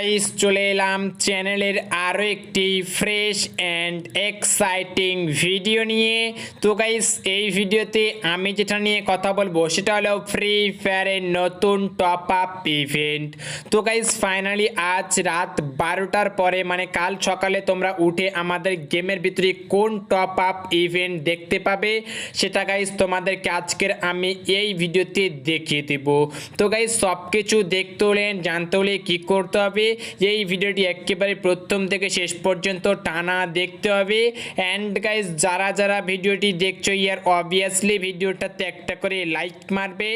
Guys চলে এলাম চ্যানেলের আরও একটি ফ্রেশ অ্যান্ড এক্সাইটিং ভিডিও নিয়ে। তো গাইস এই ভিডিওতে আমি যেটা নিয়ে কথা বলব, সেটা হলো ফ্রি ফায়ারের নতুন টপ আপ ইভেন্ট তো গাইস ফাইনালি আজ রাত বারোটার পরে মানে কাল সকালে তোমরা উঠে আমাদের গেমের ভিতরে কোন টপ আপ ইভেন্ট দেখতে পাবে, সেটা গাইস তোমাদেরকে আজকের আমি এই ভিডিওতে দেখিয়ে দেব। তো গাইস সব কিছু দেখতে হলে, জানতে হলে কী করতে হবে এই ভিডিওটি একেবারে প্রথম থেকে শেষ পর্যন্ত টানা দেখতে হবে। অ্যান্ড গাইস যারা যারা ভিডিওটি দেখছ, ইয়ার অবভিয়াসলি ভিডিওটাতে একটা করে লাইক মারবে।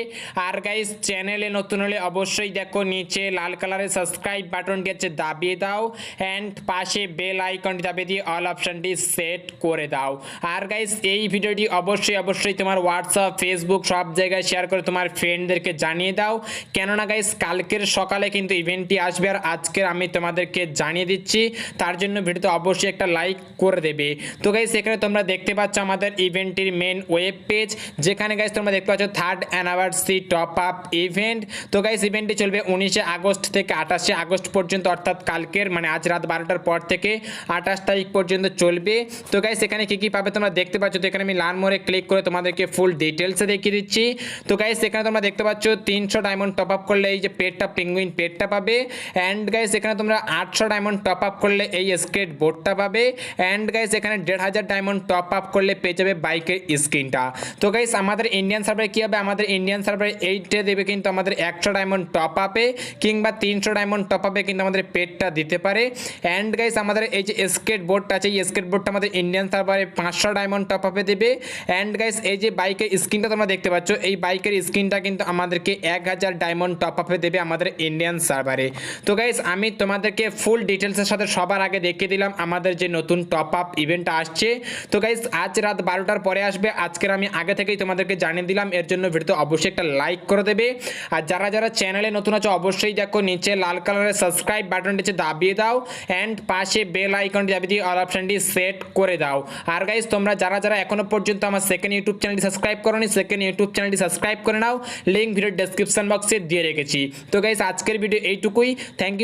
আর গাইস চ্যানেলে নতুন হলে অবশ্যই দেখো, নিচে লাল কালারের সাবস্ক্রাইব বাটনটি আছে দাবিয়ে দাও। অ্যান্ড পাশে বেল আইকনটি দাবিয়ে দিয়ে অল অপশনটি সেট করে দাও। আর গাইস এই ভিডিওটি অবশ্যই অবশ্যই তোমার হোয়াটসঅ্যাপ ফেসবুক সব জায়গায় শেয়ার করে তোমার ফ্রেন্ডদেরকে জানিয়ে দাও। কেননা গাইস কালকের সকালে কিন্তু ইভেন্টটি আসবে আর আজকের আমি তোমাদেরকে জানিয়ে দিচ্ছি, তার জন্য ভিডিওতে অবশ্যই একটা লাইক করে দেবে। তো গাইস এখানে তোমরা দেখতে পাচ্ছ আমাদের ইভেন্টটির মেন ওয়েব পেজ যেখানে গাইস তোমরা দেখতে পাচ্ছ third anniversary top up event তো গাইস ইভেন্টটি চলবে উনিশে আগস্ট থেকে আঠাশে আগস্ট পর্যন্ত, অর্থাৎ কালকের মানে আজ রাত বারোটার পর থেকে আঠাশ তারিখ পর্যন্ত চলবে। তো গাইস এখানে কী কী পাবে তোমরা দেখতে পাচ্ছ? তো এখানে আমি লাল মোড়ে ক্লিক করে তোমাদেরকে ফুল ডিটেলসে দেখিয়ে দিচ্ছি। তো গাইস এখানে তোমরা দেখতে পাচ্ছ তিনশো ডায়মন্ড টপ আপ করলে এই যে পেটটা পেঙ্গুইন পেটটা পাবে। অ্যান্ড গাইস এখানে তোমরা আটশো ডায়মন্ড টপ আপ করলে এই স্কেট বোর্ডটা পাবে। অ্যান্ড গাইস এখানে দেড় হাজার ডায়মন্ড টপ আপ করলে পেয়ে যাবে বাইকের স্ক্রিনটা। তো গাইস আমাদের ইন্ডিয়ান সার্ভারে কী হবে? আমাদের ইন্ডিয়ান সার্ভারে এইটে দেবে কিন্তু আমাদের একশো ডায়মন্ড টপ আপে কিংবা তিনশো ডায়মন্ড টপ আপে কিন্তু আমাদের পেটটা দিতে পারে। অ্যান্ড গাইস আমাদের এই যে স্কেট বোর্ডটা আছে, এই স্কেট বোর্ডটা আমাদের ইন্ডিয়ান সার্ভারে পাঁচশো ডায়মন্ড টপ আপে দেবে। অ্যান্ড গাইস এই যে বাইকের স্ক্রিনটা তোমরা দেখতে পাচ্ছ, এই বাইকের স্ক্রিনটা কিন্তু আমাদেরকে এক হাজার ডায়মন্ড টপ আপে দেবে আমাদের ইন্ডিয়ান সার্ভারে তো গাইস আমি তোমাদেরকে ফুল ডিটেলসের সাথে সবার আগে দেখিয়ে দিলাম আমাদের যে নতুন টপ আপ ইভেন্টটা আসছে। তো গাইস আজ রাত বারোটার পরে আসবে। আজকের আমি আগে থেকেই তোমাদেরকে জানিয়ে দিলাম, এর জন্য ভিডিওতে অবশ্যই একটা লাইক করে দেবে। আর যারা যারা চ্যানেলে নতুন আছে, অবশ্যই দেখো, নিচে লাল কালারের সাবস্ক্রাইব বাটনটি দাবিয়ে দাও অ্যান্ড পাশে বেল আইকনটি দাবিয়ে দিয়ে অল অপশনটি সেট করে দাও। আর গাইস তোমরা যারা যারা এখনও পর্যন্ত আমার সেকেন্ড ইউটিউব চ্যানেলটি সাবস্ক্রাইব করোনি সেকেন্ড ইউটিউব চ্যানেলটি সাবস্ক্রাইব করে নাও। লিঙ্ক ভিডিও ডেসক্রিপশন বক্সে দিয়ে রেখেছি। তো গাইস আজকের ভিডিও এইটুকুই। Thank you